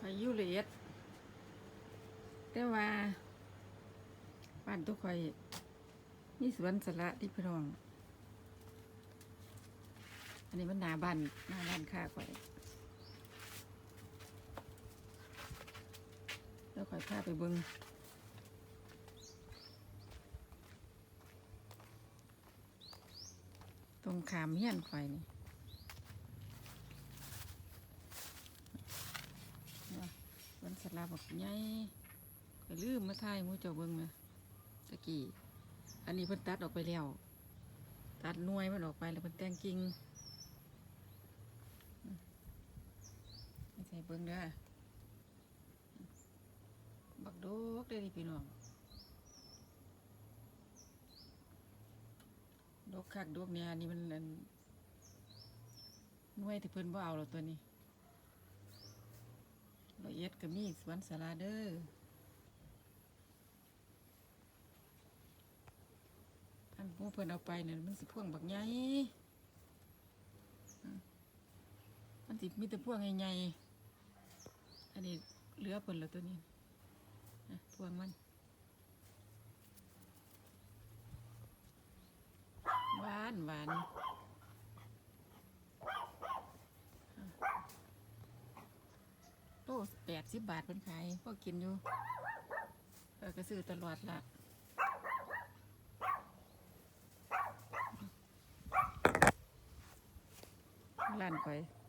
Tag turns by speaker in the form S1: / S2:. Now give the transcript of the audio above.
S1: ขอยูเอียดแต่ว่าบ้านทุกคอยมีสวนสละที่พี่น้อง อันนี้มันหนาบ้านหน้าบ้านข้าข่อยแล้วข่อยพาไปเบิงตรงขามเฮียนข่อยนี่ว่า สวนละบอกใหญ่ข่อยลืมมาถ่ายมูเจ้าเบิงนะตะกี้อันนี้เพิ่นตัดออกไปแล้ว ตัดหน่วยมันออกไปแล้วเพิ่นแต่งกิ่งไม่ใส่เบิ้งเด้อบักดกเด้ดีพี่น้องดกคักดกเนี่ยอันนี่มันนหน่วยที่เพิ่นบ่เอาแล้วตัวนี้ เอียดก็มีสวนสาราเด้อท่านผู้เพิ่นเอาไปเนี่ยมันสิพ่วงบักใหญ่มันสิมีแต่พวงใหญ่ๆอันนี้เหลือเพิ่นแล้วตัวนี้นะพวงมันหวานหวานโล แปดสิบบาทเพิ่นขายพอกินอยู่เออก็ซื้อตลอดละร้านข่อย